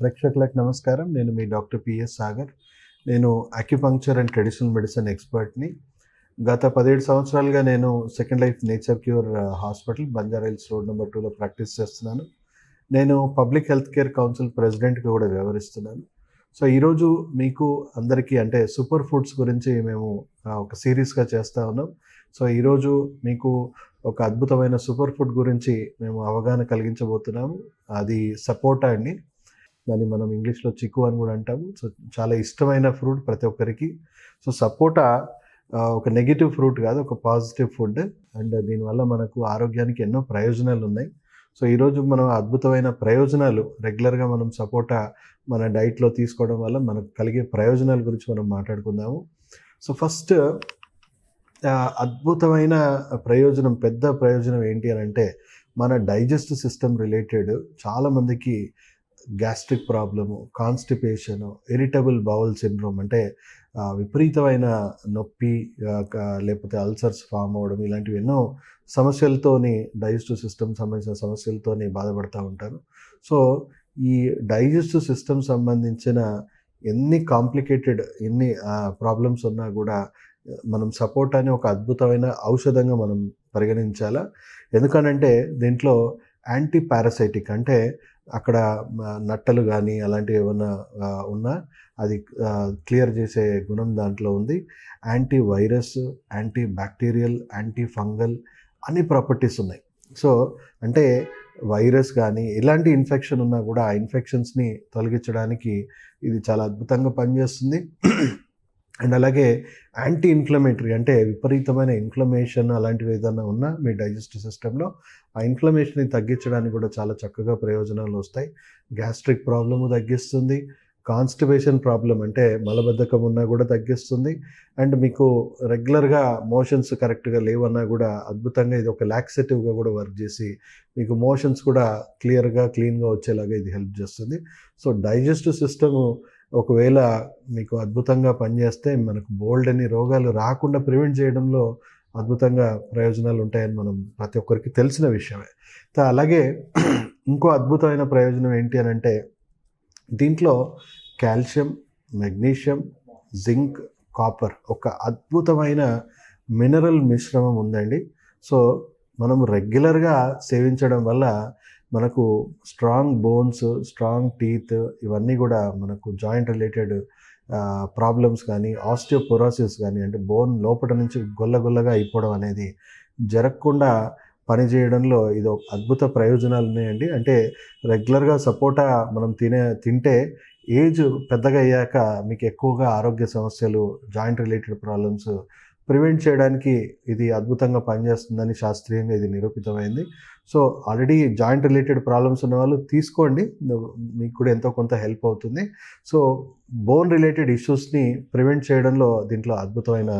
ప్రేక్షకులకు నమస్కారం. నేను మీ డాక్టర్ పిఎస్ సాగర్. నేను అక్యుపంక్చర్ అండ్ ట్రెడిషనల్ మెడిసిన్ ఎక్స్పర్ట్ని గత పదిహేడు సంవత్సరాలుగా నేను second life nature cure hospital Banjara Hills road number టూలో ప్రాక్టీస్ చేస్తున్నాను. నేను పబ్లిక్ హెల్త్ కేర్ కౌన్సిల్ ప్రెసిడెంట్గా కూడా వ్యవహరిస్తున్నాను. సో ఈరోజు మీకు అందరికీ అంటే సూపర్ ఫుడ్స్ గురించి మేము ఒక సిరీస్గా చేస్తూ ఉన్నాం. సో ఈరోజు మీకు ఒక అద్భుతమైన సూపర్ ఫుడ్ గురించి మేము అవగాహన కలిగించబోతున్నాము. అది సపోటా అండి. దాన్ని మనం ఇంగ్లీష్లో చిక్కు అని కూడా అంటాము. సో చాలా ఇష్టమైన ఫ్రూట్ ప్రతి ఒక్కరికి. సో సపోటా ఒక నెగిటివ్ ఫ్రూట్ కాదు ఒక పాజిటివ్ ఫుడ్. అండ్ దీనివల్ల మనకు ఆరోగ్యానికి ఎన్నో ప్రయోజనాలు ఉన్నాయి. సో ఈరోజు మనం అద్భుతమైన ప్రయోజనాలు రెగ్యులర్గా మనం సపోటా మన డైట్లో తీసుకోవడం వల్ల మనకు కలిగే ప్రయోజనాల గురించి మనం మాట్లాడుకుందాము. సో ఫస్ట్ అద్భుతమైన ప్రయోజనం పెద్ద ప్రయోజనం ఏంటి అని అంటే మన డైజెస్ట్ సిస్టమ్ రిలేటెడ్ చాలామందికి gastric problem constipation irritable bowel syndrome అంటే విపరీతమైన నొప్పి లేకపోతే అల్సర్స్ ఫామ్ అవ్వడం ఇలాంటివి ఎన్నో సమస్యలతోని డైజెస్టివ్ సిస్టమ్ సంబంధించిన సమస్యలతోని బాధపడుతూ ఉంటారు. సో ఈ డైజెస్టివ్ సిస్టమ్ సంబంధించిన ఎన్ని కాంప్లికేటెడ్ ఎన్ని ప్రాబ్లమ్స్ ఉన్నా కూడా మనం సపోర్ట్ అని ఒక అద్భుతమైన ఔషధంగా మనం పరిగణించాలా? ఎందుకనంటే దీంట్లో యాంటీ పారాసైటిక్ అంటే అక్కడ నట్టలు కానీ అలాంటివి ఏమైనా ఉన్నా అది క్లియర్ చేసే గుణం దాంట్లో ఉంది. Anti virus anti bacterial anti fungal అన్ని ప్రాపర్టీస్ ఉన్నాయి. సో అంటే వైరస్ కానీ ఎలాంటి ఇన్ఫెక్షన్ ఉన్నా కూడా ఆ ఇన్ఫెక్షన్స్ని తొలగించడానికి ఇది చాలా అద్భుతంగా పనిచేస్తుంది. అండ్ అలాగే యాంటీ ఇన్ఫ్లమేటరీ అంటే విపరీతమైన ఇన్ఫ్లమేషన్ అలాంటివి ఏదైనా ఉన్నా మీ డైజెస్టివ్ సిస్టంలో ఆ ఇన్ఫ్లమేషన్ని తగ్గించడానికి కూడా చాలా చక్కగా ప్రయోజనాలు వస్తాయి. గ్యాస్ట్రిక్ ప్రాబ్లము తగ్గిస్తుంది. కాన్స్టిపేషన్ ప్రాబ్లం అంటే మలబద్ధకం ఉన్నా కూడా తగ్గిస్తుంది. అండ్ మీకు రెగ్యులర్గా మోషన్స్ కరెక్ట్గా లేవన్నా కూడా అద్భుతంగా ఇది ఒక లాక్సేటివ్గా కూడా వర్క్ చేసి మీకు మోషన్స్ కూడా క్లియర్గా క్లీన్గా వచ్చేలాగా ఇది హెల్ప్ చేస్తుంది. సో డైజెస్టివ్ సిస్టము ఒకవేళ మీకు అద్భుతంగా పనిచేస్తే మనకు బోల్డ్ అని రోగాలు రాకుండా ప్రివెంట్ చేయడంలో అద్భుతంగా ప్రయోజనాలు ఉంటాయని మనం ప్రతి ఒక్కరికి తెలిసిన విషయమే. అలాగే ఇంకో అద్భుతమైన ప్రయోజనం ఏంటి అని అంటే దీంట్లో కాల్షియం మెగ్నీషియం జింక్ కాపర్ ఒక అద్భుతమైన మినరల్ మిశ్రమం ఉందండి. సో మనం రెగ్యులర్గా సేవించడం వల్ల మనకు స్ట్రాంగ్ బోన్స్ స్ట్రాంగ్ టీత్ ఇవన్నీ కూడా మనకు జాయింట్ రిలేటెడ్ ప్రాబ్లమ్స్ కానీ ఆస్టియోపొరాసిస్ కానీ అంటే బోన్ లోపల నుంచి గొల్లగొల్లగా అయిపోవడం అనేది జరగకుండా పనిచేయడంలో ఇది ఒక అద్భుత ప్రయోజనాలు ఉన్నాయండి. అంటే రెగ్యులర్గా సపోటా మనం తినే తింటే ఏజ్ పెద్దగా అయ్యాక మీకు ఎక్కువగా ఆరోగ్య సమస్యలు జాయింట్ రిలేటెడ్ ప్రాబ్లమ్స్ ప్రివెంట్ చేయడానికి ఇది అద్భుతంగా పనిచేస్తుందని శాస్త్రీయంగా ఇది నిరూపితమైంది. So already joint related problems ఉన్న వాళ్ళు తీసుకోండి. మీకు కూడా ఎంతో కొంత హెల్ప్ అవుతుంది. సో బోన్ రిలేటెడ్ ఇష్యూస్ని ప్రివెంట్ చేయడంలో దీంట్లో అద్భుతమైన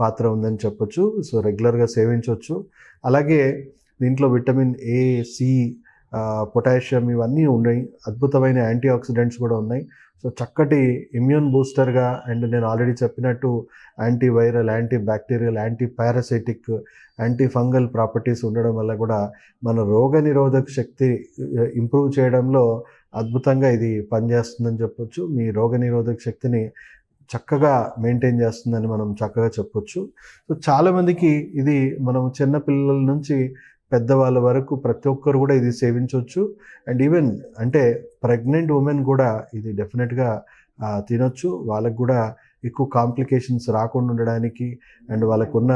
పాత్ర ఉందని చెప్పొచ్చు. సో రెగ్యులర్గా సేవించవచ్చు అలాగే దీంట్లో విటమిన్ ఏ సి పొటాషియం ఇవన్నీ ఉన్నాయి. అద్భుతమైన యాంటీ ఆక్సిడెంట్స్ కూడా ఉన్నాయి. సో చక్కటి ఇమ్యూన్ బూస్టర్గా అండ్ నేను ఆల్రెడీ చెప్పినట్టు antiviral anti bacterial anti parasitic anti fungal properties ఉండడం వల్ల కూడా మన రోగ నిరోధక శక్తి ఇంప్రూవ్ చేయడంలో అద్భుతంగా ఇది పనిచేస్తుందని చెప్పొచ్చు. మీ రోగ నిరోధక శక్తిని చక్కగా మెయింటైన్ చేస్తుందని మనం చక్కగా చెప్పొచ్చు. సో చాలామందికి ఇది మనం చిన్నపిల్లల నుంచి పెద్దవాళ్ళ వరకు ప్రతి ఒక్కరు కూడా ఇది సేవించవచ్చు. అండ్ ఈవెన్ అంటే ప్రెగ్నెంట్ ఉమెన్ కూడా ఇది డెఫినెట్గా తినొచ్చు. వాళ్ళకు కూడా ఎక్కువ కాంప్లికేషన్స్ రాకుండా ఉండడానికి అండ్ వాళ్ళకున్న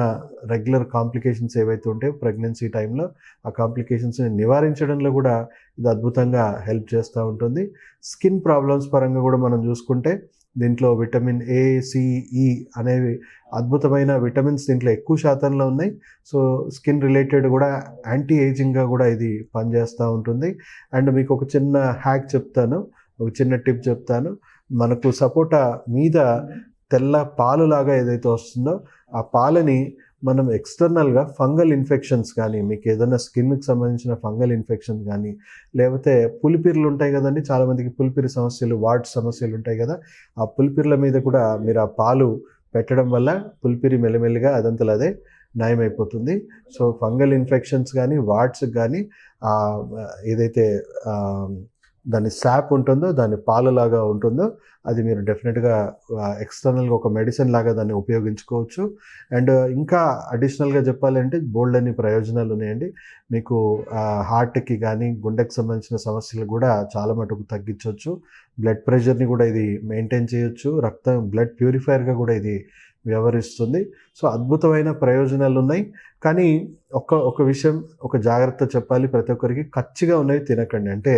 రెగ్యులర్ కాంప్లికేషన్స్ ఏవైతే ఉంటాయో ప్రెగ్నెన్సీ టైంలో ఆ కాంప్లికేషన్స్ని నివారించడంలో కూడా ఇది అద్భుతంగా హెల్ప్ చేస్తూ ఉంటుంది. స్కిన్ ప్రాబ్లమ్స్ పరంగా కూడా మనం చూసుకుంటే దీంట్లో విటమిన్ ఏ సిఈ e అనేవి అద్భుతమైన విటమిన్స్ దీంట్లో ఎక్కువ శాతంలో ఉన్నాయి. సో స్కిన్ రిలేటెడ్ కూడా యాంటీ ఏజింగ్గా కూడా ఇది పనిచేస్తూ ఉంటుంది. అండ్ మీకు ఒక చిన్న హ్యాక్ చెప్తాను. ఒక చిన్న టిప్ చెప్తాను. మనకు సపోటా మీద తెల్ల పాలు లాగా ఏదైతే వస్తుందో ఆ పాలని మనం ఎక్స్టర్నల్గా ఫంగల్ ఇన్ఫెక్షన్స్ కానీ మీకు ఏదైనా స్కిన్కి సంబంధించిన ఫంగల్ ఇన్ఫెక్షన్ కానీ లేకపోతే పులిపిర్లు ఉంటాయి కదండి చాలామందికి పులిపిరి సమస్యలు వాట్ సమస్యలు ఉంటాయి కదా ఆ పులిపిర్ల మీద కూడా మీరు ఆ పాలు పెట్టడం వల్ల పులిపిరి మెల్లమెల్లిగా అదంతలు అదే నయమైపోతుంది. సో ఫంగల్ ఇన్ఫెక్షన్స్ కానీ వాట్స్ కానీ ఏదైతే దాని శాప్ ఉంటుందో దాని పాలులాగా ఉంటుందో అది మీరు డెఫినెట్గా ఎక్స్టర్నల్గా ఒక మెడిసిన్ లాగా దాన్ని ఉపయోగించుకోవచ్చు. అండ్ ఇంకా అడిషనల్గా చెప్పాలంటే బోల్డ్ అని ప్రయోజనాలు ఉన్నాయండి. మీకు హార్ట్కి కానీ గుండెకి సంబంధించిన సమస్యలు కూడా చాలా మటుకు తగ్గించవచ్చు. బ్లడ్ ప్రెషర్ని కూడా ఇది మెయింటైన్ చేయొచ్చు. రక్తం బ్లడ్ ప్యూరిఫైయర్గా కూడా ఇది వ్యవహరిస్తుంది. సో అద్భుతమైన ప్రయోజనాలు ఉన్నాయి కానీ ఒక ఒక విషయం ఒక జాగ్రత్త చెప్పాలి. ప్రతి ఒక్కరికి ఖచ్చిగా ఉన్నవి తినకండి. అంటే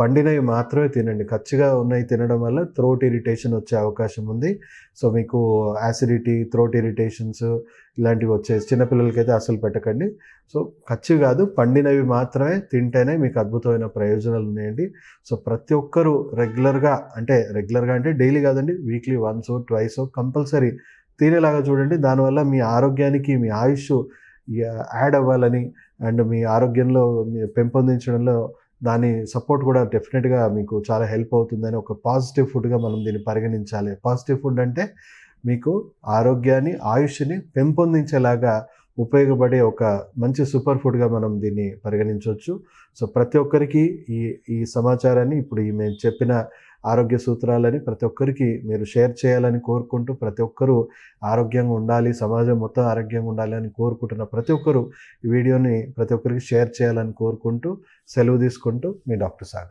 పండినవి మాత్రమే తినండి. ఖచ్చిగా ఉన్నవి తినడం వల్ల థ్రోట్ ఇరిటేషన్ వచ్చే అవకాశం ఉంది. సో మీకు యాసిడిటీ థ్రోట్ ఇరిటేషన్స్ ఇలాంటివి వచ్చే చిన్నపిల్లలకైతే అసలు పెట్టకండి. సో ఖచ్చి కాదు. పండినవి మాత్రమే తింటేనే మీకు అద్భుతమైన ప్రయోజనాలు ఉన్నాయండి. సో ప్రతి ఒక్కరూ రెగ్యులర్గా అంటే రెగ్యులర్గా అంటే డైలీ కాదండి. వీక్లీ వన్స్ ట్వైస్ కంపల్సరీ తీరేలాగా చూడండి. దానివల్ల మీ ఆరోగ్యానికి మీ ఆయుష్ యాడ్ అవ్వాలని అండ్ మీ ఆరోగ్యంలో మీ పెంపొందించడంలో దాని సపోర్ట్ కూడా డెఫినెట్గా మీకు చాలా హెల్ప్ అవుతుందని ఒక పాజిటివ్ ఫుడ్గా మనం దీన్ని పరిగణించాలి. పాజిటివ్ ఫుడ్ అంటే మీకు ఆరోగ్యాన్ని ఆయుష్ని పెంపొందించేలాగా ఉపయోగపడే ఒక మంచి సూపర్ ఫుడ్గా మనం దీన్ని పరిగణించవచ్చు. సో ప్రతి ఒక్కరికి ఈ ఈ సమాచారాన్ని ఇప్పుడు ఈ మేము చెప్పిన ఆరోగ్య సూత్రాలని ప్రతి ఒక్కరికి మీరు షేర్ చేయాలని కోరుకుంటూ ప్రతి ఒక్కరూ ఆరోగ్యంగా ఉండాలి సమాజం మొత్తం ఆరోగ్యంగా ఉండాలి అని కోరుకుంటున్న ప్రతి ఒక్కరూ ఈ వీడియోని ప్రతి ఒక్కరికి షేర్ చేయాలని కోరుకుంటూ సెలవు తీసుకుంటూ మీ డాక్టర్ సాగర్.